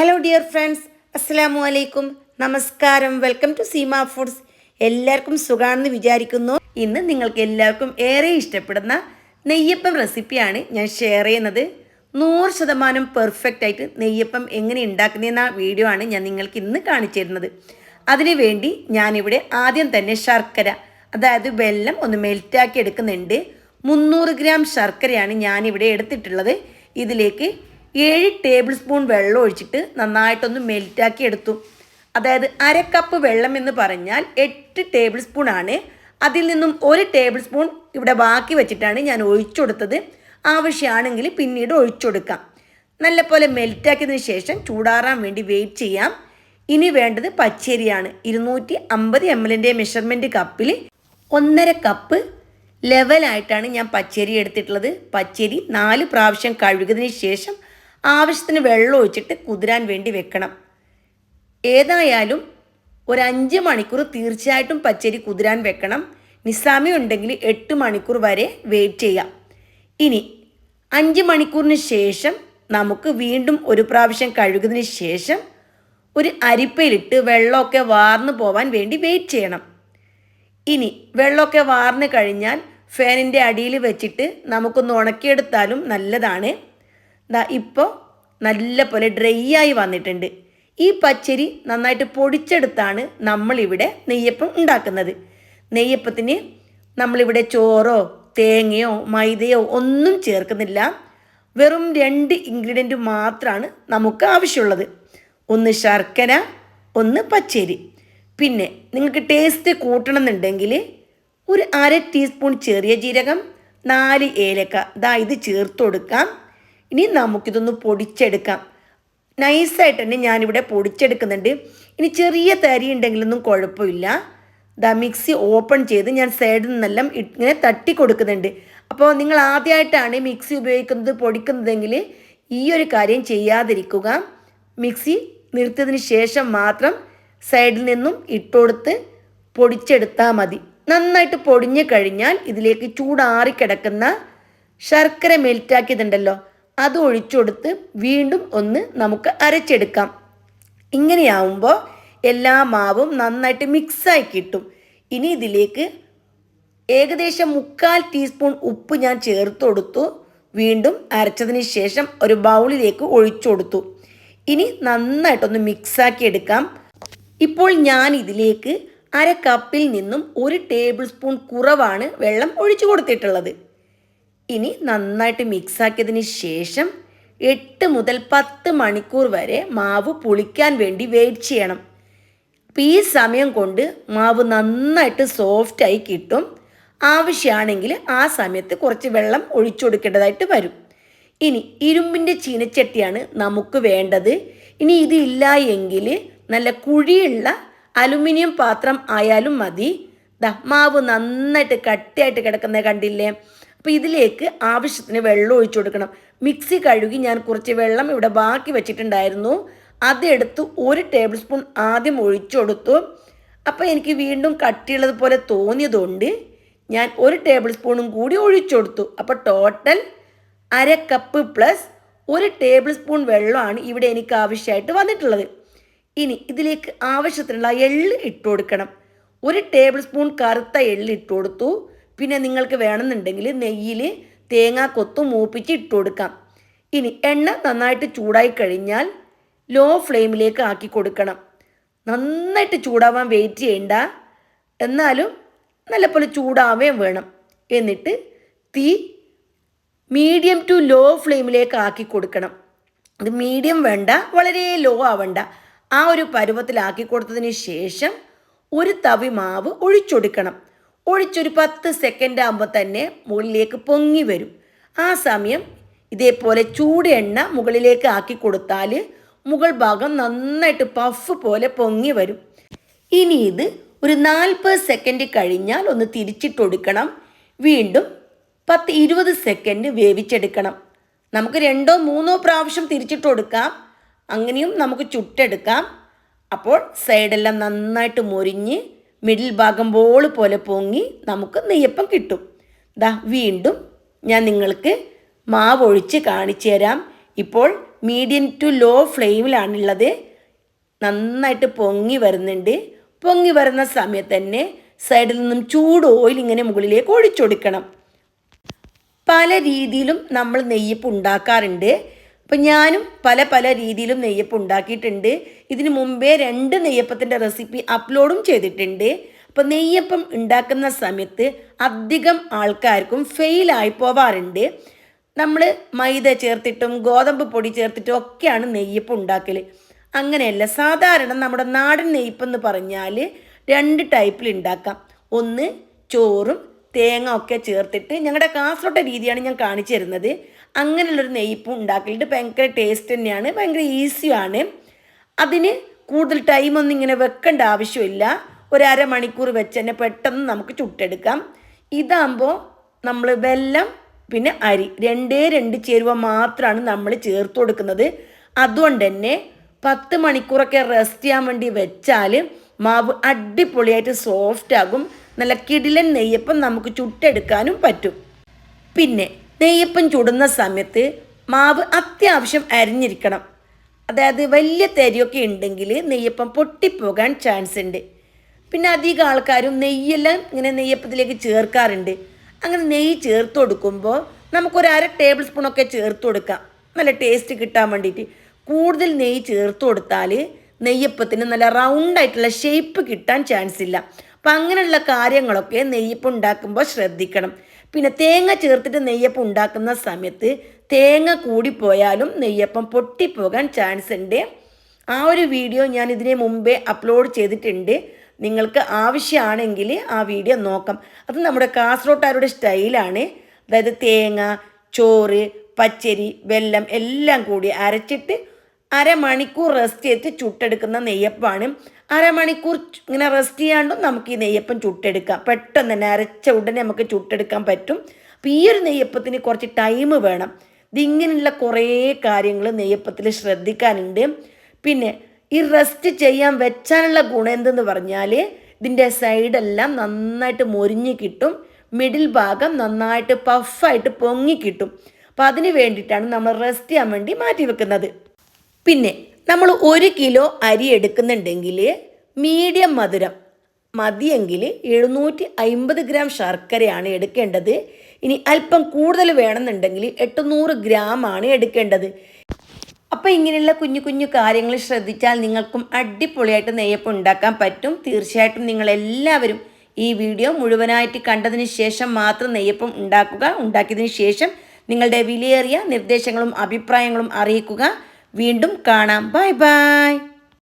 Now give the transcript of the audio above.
Hello dear friends അസ്സാമു അലൈക്കും നമസ്കാരം welcome to Seema foods എല്ലാവർക്കും സുഖമാണെന്ന് വിചാരിക്കുന്നു. ഇന്ന് നിങ്ങൾക്ക് എല്ലാവർക്കും ഏറെ ഇഷ്ടപ്പെടുന്ന നെയ്യപ്പം റെസിപ്പിയാണ് ഞാൻ ഷെയർ ചെയ്യുന്നത്. നൂറ് ശതമാനം പെർഫെക്റ്റ് ആയിട്ട് നെയ്യപ്പം എങ്ങനെ ഉണ്ടാക്കുന്നതെന്ന വീഡിയോ ആണ് ഞാൻ നിങ്ങൾക്ക് ഇന്ന് കാണിച്ചു തരുന്നത്. അതിനുവേണ്ടി ഞാനിവിടെ ആദ്യം തന്നെ ശർക്കര അതായത് വെല്ലം ഒന്ന് മെൽറ്റാക്കി എടുക്കുന്നുണ്ട്. മുന്നൂറ് ഗ്രാം ശർക്കരയാണ് ഞാനിവിടെ എടുത്തിട്ടുള്ളത്. ഇതിലേക്ക് ഏഴ് ടേബിൾ സ്പൂൺ വെള്ളം ഒഴിച്ചിട്ട് നന്നായിട്ടൊന്ന് മെൽറ്റാക്കി എടുത്തു. അതായത് അര കപ്പ് വെള്ളം എന്ന് പറഞ്ഞാൽ എട്ട് ടേബിൾ സ്പൂൺ ആണ്. അതിൽ നിന്നും ഒരു ടേബിൾ സ്പൂൺ ഇവിടെ ബാക്കി വെച്ചിട്ടാണ് ഞാൻ ഒഴിച്ചു കൊടുത്തത്. ആവശ്യമാണെങ്കിൽ പിന്നീട് ഒഴിച്ചു കൊടുക്കാം. നല്ലപോലെ മെൽറ്റാക്കിയതിന് ശേഷം ചൂടാറാൻ വേണ്ടി വെയിറ്റ് ചെയ്യാം. ഇനി വേണ്ടത് പച്ചരിയാണ്. ഇരുന്നൂറ്റി അമ്പത് എം എല്ലിന്റെ മെഷർമെന്റ് കപ്പിൽ ഒന്നര കപ്പ് ലെവലായിട്ടാണ് ഞാൻ പച്ചരി എടുത്തിട്ടുള്ളത്. പച്ചരി നാല് പ്രാവശ്യം കഴുകിയതിന് ശേഷം ആവശ്യത്തിന് വെള്ളം ഒഴിച്ചിട്ട് കുതിരാൻ വേണ്ടി വെക്കണം. ഏതായാലും ഒരു അഞ്ച് മണിക്കൂർ തീർച്ചയായിട്ടും പച്ചരി കുതിരാൻ വെക്കണം. നിസാമി ഉണ്ടെങ്കിൽ എട്ട് മണിക്കൂർ വരെ വെയിറ്റ് ചെയ്യാം. ഇനി അഞ്ച് മണിക്കൂറിന് ശേഷം നമുക്ക് വീണ്ടും ഒരു പ്രാവശ്യം കഴുകുന്നതിന് ശേഷം ഒരു അരിപ്പയിലിട്ട് വെള്ളമൊക്കെ വാർന്നു പോവാൻ വേണ്ടി വെയിറ്റ് ചെയ്യണം. ഇനി വെള്ളമൊക്കെ വാർന്നു കഴിഞ്ഞാൽ ഫാനിന്റെ അടിയിൽ വെച്ചിട്ട് നമുക്കൊന്ന് ഉണക്കിയെടുത്താലും നല്ലതാണ്. ദാ ഇപ്പോൾ നല്ല പോലെ ഡ്രൈ ആയി വന്നിട്ടുണ്ട്. ഈ പച്ചരി നന്നായിട്ട് പൊടിച്ചെടുത്താണ് നമ്മളിവിടെ നെയ്യപ്പം ഉണ്ടാക്കുന്നത്. നെയ്യപ്പത്തിന് നമ്മളിവിടെ ചോറോ തേങ്ങയോ മൈദയോ ഒന്നും ചേർക്കുന്നില്ല. വെറും രണ്ട് ഇൻഗ്രീഡിയന്റ് മാത്രമാണ് നമുക്ക് ആവശ്യമുള്ളത്. ഒന്ന് ശർക്കര ഒന്ന് പച്ചരി. പിന്നെ നിങ്ങൾക്ക് ടേസ്റ്റ് കൂട്ടണമെന്നുണ്ടെങ്കിൽ ഒരു അര ടീസ്പൂൺ ചെറിയ ജീരകം നാല് ഏലക്ക. ദാ ഇത് ചേർത്ത് കൊടുക്കാം. ഇനി നമുക്കിതൊന്ന് പൊടിച്ചെടുക്കാം. നൈസായിട്ട് തന്നെ ഞാനിവിടെ പൊടിച്ചെടുക്കുന്നുണ്ട്. ഇനി ചെറിയ തരി ഉണ്ടെങ്കിലൊന്നും കുഴപ്പമില്ല. ദാ മിക്സി ഓപ്പൺ ചെയ്ത് ഞാൻ സൈഡിൽ നിന്നെല്ലാം ഇങ്ങനെ തട്ടി കൊടുക്കുന്നുണ്ട്. അപ്പോൾ നിങ്ങൾ ആദ്യമായിട്ടാണ് മിക്സി ഉപയോഗിക്കുന്നത് പൊടിക്കുന്നതെങ്കിൽ ഈ ഒരു കാര്യം ചെയ്യാതിരിക്കുക. മിക്സി നിർത്തിയതിന് ശേഷം മാത്രം സൈഡിൽ നിന്നും ഇട്ടുകൊടുത്ത് പൊടിച്ചെടുത്താൽ മതി. നന്നായിട്ട് പൊടിഞ്ഞു കഴിഞ്ഞാൽ ഇതിലേക്ക് ചൂടാറി കിടക്കുന്ന ശർക്കര മെൽറ്റാക്കിയതുണ്ടല്ലോ അത് ഒഴിച്ചുകൊടുത്ത് വീണ്ടും ഒന്ന് നമുക്ക് അരച്ചെടുക്കാം. ഇങ്ങനെയാവുമ്പോൾ എല്ലാ മാവും നന്നായിട്ട് മിക്സായി കിട്ടും. ഇനി ഇതിലേക്ക് ഏകദേശം മുക്കാൽ ടീസ്പൂൺ ഉപ്പ് ഞാൻ ചേർത്ത് കൊടുത്തു വീണ്ടും അരച്ചതിന് ശേഷം ഒരു ബൗളിലേക്ക് ഒഴിച്ചു കൊടുത്തു ഇനി നന്നായിട്ടൊന്ന് മിക്സാക്കി എടുക്കാം. ഇപ്പോൾ ഞാൻ ഇതിലേക്ക് അര കപ്പിൽ നിന്നും ഒരു ടേബിൾ സ്പൂൺ കുറവാണ് വെള്ളം ഒഴിച്ചു കൊടുത്തിട്ടുള്ളത്. ഇനി നന്നായിട്ട് മിക്സാക്കിയതിന് ശേഷം എട്ട് മുതൽ പത്ത് മണിക്കൂർ വരെ മാവ് പുളിക്കാൻ വേണ്ടി വെയിറ്റ് ചെയ്യണം. ഈ സമയം കൊണ്ട് മാവ് നന്നായിട്ട് സോഫ്റ്റായി കിട്ടും. ആവശ്യമാണെങ്കിൽ ആ സമയത്ത് കുറച്ച് വെള്ളം ഒഴിച്ചു കൊടുക്കേണ്ടതായിട്ട് വരും. ഇനി ഇരുമ്പിന്റെ ചീനച്ചട്ടിയാണ് നമുക്ക് വേണ്ടത്. ഇനി ഇതില്ല എങ്കിൽ നല്ല കുഴിയുള്ള അലുമിനിയം പാത്രം ആയാലും മതി. ദാ മാവ് നന്നായിട്ട് കട്ടിയായിട്ട് കിടക്കുന്നത് കണ്ടില്ലേ? അപ്പോൾ ഇതിലേക്ക് ആവശ്യത്തിന് വെള്ളം ഒഴിച്ചു കൊടുക്കണം. മിക്സി കഴുകി ഞാൻ കുറച്ച് വെള്ളം ഇവിടെ ബാക്കി വെച്ചിട്ടുണ്ടായിരുന്നു. അതെടുത്ത് ഒരു ടേബിൾ സ്പൂൺ ആദ്യം ഒഴിച്ചു കൊടുത്തു. അപ്പോൾ എനിക്ക് വീണ്ടും കട്ടിയുള്ളതുപോലെ തോന്നിയതുകൊണ്ട് ഞാൻ ഒരു ടേബിൾ സ്പൂണും കൂടി ഒഴിച്ചു കൊടുത്തു. അപ്പോൾ ടോട്ടൽ അര കപ്പ് പ്ലസ് ഒരു ടേബിൾ സ്പൂൺ വെള്ളമാണ് ഇവിടെ എനിക്ക് ആവശ്യമായിട്ട് വന്നിട്ടുള്ളത്. ഇനി ഇതിലേക്ക് ആവശ്യത്തിനുള്ള എള്ള് ഇട്ട് കൊടുക്കണം. ഒരു ടേബിൾ സ്പൂൺ കറുത്ത എള്ള് ഇട്ട് കൊടുത്തു. പിന്നെ നിങ്ങൾക്ക് വേണമെന്നുണ്ടെങ്കിൽ നെയ്യിൽ തേങ്ങാ കൊത്തും മൂപ്പിച്ച് ഇട്ട് കൊടുക്കാം. ഇനി എണ്ണ നന്നായിട്ട് ചൂടായി കഴിഞ്ഞാൽ ലോ ഫ്ലെയിമിലേക്ക് ആക്കി കൊടുക്കണം. നന്നായിട്ട് ചൂടാവാൻ വെയിറ്റ് ചെയ്യണ്ട. എന്നാലും നല്ലപോലെ ചൂടാവുകയും വേണം. എന്നിട്ട് തീ മീഡിയം ടു ലോ ഫ്ലെയിമിലേക്ക് ആക്കി കൊടുക്കണം. അത് മീഡിയം വേണ്ട വളരെ ലോ ആവണ്ട. ആ ഒരു പരുവത്തിലാക്കി കൊടുത്തതിന് ശേഷം ഒരു തവി മാവ് ഒഴിച്ചൊടുക്കണം. ഒഴിച്ചൊരു പത്ത് സെക്കൻഡ് ആകുമ്പോൾ തന്നെ മുകളിലേക്ക് പൊങ്ങി വരും. ആ സമയം ഇതേപോലെ ചൂട് എണ്ണ മുകളിലേക്ക് ആക്കി കൊടുത്താൽ മുകൾ ഭാഗം നന്നായിട്ട് പഫ് പോലെ പൊങ്ങി വരും. ഇനി ഇത് ഒരു നാൽപ്പത് സെക്കൻഡ് കഴിഞ്ഞാൽ ഒന്ന് തിരിച്ചിട്ടൊടുക്കണം. വീണ്ടും പത്ത് ഇരുപത് സെക്കൻഡ് വേവിച്ചെടുക്കണം. നമുക്ക് രണ്ടോ മൂന്നോ പ്രാവശ്യം തിരിച്ചിട്ട് കൊടുക്കാം അങ്ങനെയും നമുക്ക് ചുട്ടെടുക്കാം. അപ്പോൾ സൈഡെല്ലാം നന്നായിട്ട് മൊരിഞ്ഞ് മിഡിൽ ഭാഗം ബോൾ പോലെ പൊങ്ങി നമുക്ക് നെയ്യപ്പം കിട്ടും. ദാ വീണ്ടും ഞാൻ നിങ്ങൾക്ക് മാവ് ഒഴിച്ച് കാണിച്ചു തരാം. ഇപ്പോൾ മീഡിയം ടു ലോ ഫ്ലെയിമിലാണുള്ളത് നന്നായിട്ട് പൊങ്ങി വരുന്നുണ്ട്. പൊങ്ങി വരുന്ന സമയത്ത് തന്നെ സൈഡിൽ നിന്നും ചൂട് ഓയിൽ ഇങ്ങനെ മുകളിലേക്ക് ഒഴിച്ചൊടുക്കണം. പല രീതിയിലും നമ്മൾ നെയ്യപ്പ് ഉണ്ടാക്കാറുണ്ട്. അപ്പം ഞാനും പല പല രീതിയിലും നെയ്യപ്പ് ഉണ്ടാക്കിയിട്ടുണ്ട്. ഇതിന് മുമ്പേ രണ്ട് നെയ്യപ്പത്തിന്റെ റെസിപ്പി അപ്ലോഡും ചെയ്തിട്ടുണ്ട്. അപ്പം നെയ്യപ്പം ഉണ്ടാക്കുന്ന സമയത്ത് അധികം ആൾക്കാർക്കും ഫെയിലായി പോവാറുണ്ട്. നമ്മൾ മൈദ ചേർത്തിട്ടും ഗോതമ്പ് പൊടി ചേർത്തിട്ടും ഒക്കെയാണ് നെയ്യപ്പം ഉണ്ടാക്കൽ അങ്ങനെയല്ല സാധാരണ നമ്മുടെ നാടൻ നെയ്യപ്പം എന്ന് പറഞ്ഞാൽ രണ്ട് ടൈപ്പിൽ ഉണ്ടാക്കാം. ഒന്ന് ചോറും തേങ്ങ ഒക്കെ ചേർത്തിട്ട് ഞങ്ങളുടെ കാസറോട്ട രീതിയാണ് ഞാൻ കാണിച്ചു തരുന്നത്. അങ്ങനെയുള്ളൊരു നെയ്യപ്പം ഉണ്ടാക്കലുണ്ട്. ഭയങ്കര ടേസ്റ്റ് തന്നെയാണ്. ഭയങ്കര ഈസിയാണ് അതിന് കൂടുതൽ ടൈമൊന്നും ഇങ്ങനെ വെക്കേണ്ട ആവശ്യമില്ല. ഒരു അരമണിക്കൂർ വെച്ച് തന്നെ പെട്ടെന്ന് നമുക്ക് ചുട്ടെടുക്കാം. ഇതാകുമ്പോൾ നമ്മൾ വെല്ലം പിന്നെ അരി. രണ്ടേ രണ്ട് ചേരുവ മാത്രമാണ് നമ്മൾ ചേർത്ത് കൊടുക്കുന്നത്. അതുകൊണ്ട് തന്നെ പത്ത് മണിക്കൂറൊക്കെ റെസ്റ്റ് ചെയ്യാൻ വേണ്ടി വെച്ചാൽ മാവ് അടിപൊളിയായിട്ട് സോഫ്റ്റ് ആകും. നല്ല കിടിലൻ നെയ്യപ്പം നമുക്ക് ചുട്ടെടുക്കാനും പറ്റും. പിന്നെ നെയ്യപ്പം ചുടുന്ന സമയത്ത് മാവ് അത്യാവശ്യം അരിഞ്ഞിരിക്കണം. അതായത് വലിയ തരിയൊക്കെ ഉണ്ടെങ്കിൽ നെയ്യപ്പം പൊട്ടിപ്പോകാൻ ചാൻസ് ഉണ്ട്. പിന്നെ അധികം ആൾക്കാരും നെയ്യെല്ലാം ഇങ്ങനെ നെയ്യപ്പത്തിലേക്ക് ചേർക്കാറുണ്ട്. അങ്ങനെ നെയ്യ് ചേർത്ത് കൊടുക്കുമ്പോൾ നമുക്കൊരു അര ടേബിൾ സ്പൂണൊക്കെ ചേർത്ത് കൊടുക്കാം. നല്ല ടേസ്റ്റ് കിട്ടാൻ വേണ്ടിയിട്ട്. കൂടുതൽ നെയ്യ് ചേർത്ത് കൊടുത്താൽ നെയ്യപ്പത്തിന് നല്ല റൗണ്ടായിട്ടുള്ള ഷേപ്പ് കിട്ടാൻ ചാൻസ് ഇല്ല. അപ്പം അങ്ങനെയുള്ള കാര്യങ്ങളൊക്കെ നെയ്യപ്പം ഉണ്ടാക്കുമ്പോൾ ശ്രദ്ധിക്കണം. പിന്നെ തേങ്ങ ചേർത്തിട്ട് നെയ്യപ്പം ഉണ്ടാക്കുന്ന സമയത്ത് തേങ്ങ കൂടിപ്പോയാലും നെയ്യപ്പം പൊട്ടിപ്പോകാൻ ചാൻസ് ഉണ്ട്. ആ ഒരു വീഡിയോ ഞാൻ ഇതിനെ മുമ്പേ അപ്ലോഡ് ചെയ്തിട്ടുണ്ട്. നിങ്ങൾക്ക് ആവശ്യമാണെങ്കിൽ ആ വീഡിയോ നോക്കാം. അത് നമ്മുടെ കാസർഗോട്ടുകാരുടെ സ്റ്റൈലാണ് അതായത് തേങ്ങ ചോറ് പച്ചരി വെല്ലം എല്ലാം കൂടി അരച്ചിട്ട് അരമണിക്കൂർ റെസ്റ്റ് ചെയ്ത് ചുട്ടെടുക്കുന്ന നെയ്യപ്പമാണ്. അരമണിക്കൂർ ഇങ്ങനെ റെസ്റ്റ് ചെയ്യാണ്ടും നമുക്ക് ഈ നെയ്യപ്പം ചുട്ടെടുക്കാം. പെട്ടെന്ന് തന്നെ അരച്ച ഉടനെ നമുക്ക് ചുട്ടെടുക്കാൻ പറ്റും. അപ്പോൾ ഈ ഒരു നെയ്യപ്പത്തിന് കുറച്ച് ടൈം വേണം. ഇതിങ്ങനെയുള്ള കുറേ കാര്യങ്ങൾ നെയ്യപ്പത്തിൽ ശ്രദ്ധിക്കാനുണ്ട്. പിന്നെ ഈ റെസ്റ്റ് ചെയ്യാൻ വെച്ചാനുള്ള ഗുണം എന്തെന്ന് പറഞ്ഞാൽ ഇതിന്റെ സൈഡെല്ലാം നന്നായിട്ട് മൊരിഞ്ഞ് കിട്ടും. മിഡിൽ ഭാഗം നന്നായിട്ട് പഫായിട്ട് പൊങ്ങി കിട്ടും. അപ്പോൾ അതിന് വേണ്ടിയിട്ടാണ് നമ്മൾ റെസ്റ്റ് ചെയ്യാൻ വേണ്ടി മാറ്റി വെക്കുന്നത്. പിന്നെ നമ്മൾ ഒരു കിലോ അരി എടുക്കുന്നുണ്ടെങ്കിൽ മീഡിയം മധുരം മതിയെങ്കിൽ എഴുന്നൂറ്റി അമ്പത് ഗ്രാം ശർക്കരയാണ് എടുക്കേണ്ടത്. ഇനി അല്പം കൂടുതൽ വേണമെന്നുണ്ടെങ്കിൽ എട്ടുനൂറ് ആണ് എടുക്കേണ്ടത്. അപ്പോൾ ഇങ്ങനെയുള്ള കുഞ്ഞു കുഞ്ഞു കാര്യങ്ങൾ ശ്രദ്ധിച്ചാൽ നിങ്ങൾക്കും അടിപൊളിയായിട്ട് നെയ്യപ്പം ഉണ്ടാക്കാൻ പറ്റും. തീർച്ചയായിട്ടും നിങ്ങളെല്ലാവരും ഈ വീഡിയോ മുഴുവനായിട്ട് കണ്ടതിന് ശേഷം മാത്രം നെയ്യപ്പം ഉണ്ടാക്കുക. ഉണ്ടാക്കിയതിന് ശേഷം നിങ്ങളുടെ വിലയേറിയ നിർദ്ദേശങ്ങളും അഭിപ്രായങ്ങളും അറിയിക്കുക. വീണ്ടും കാണാം. Bye bye.